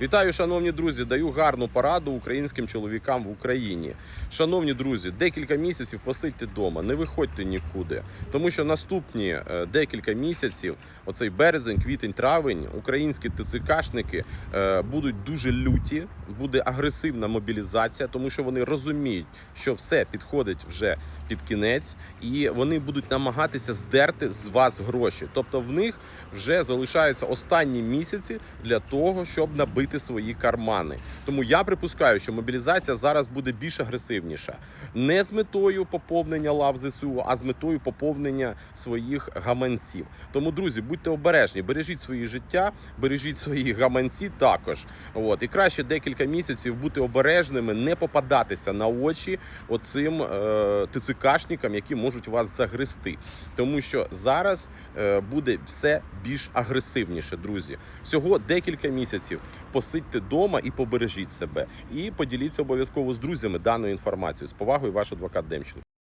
Вітаю, шановні друзі! Даю гарну пораду українським чоловікам в Україні. Шановні друзі, декілька місяців посидьте вдома, не виходьте нікуди, тому що наступні е, декілька місяців, оцей березень, квітень, травень, українські ТЦКшники е, будуть дуже люті, буде агресивна мобілізація, тому що вони розуміють, що все підходить вже під кінець, і вони будуть намагатися здерти з вас гроші. Тобто в них вже залишаються останні місяці для того, щоб набити свої кармани. Тому я припускаю, що мобілізація зараз буде більш агресивніша, не з метою поповнення лав ЗСУ, а з метою поповнення своїх гаманців. Тому, друзі, будьте обережні, бережіть свої життя, бережіть свої гаманці також. От і краще декілька місяців бути обережними, не попадатися на очі оцим е, ТЦКшникам, які можуть вас загрести. Тому що зараз е, буде все більш агресивніше, друзі. Всього декілька місяців. Посидьте вдома і побережіть себе. І поділіться обов'язково з друзями даною інформацією. З повагою, ваш адвокат Демченко.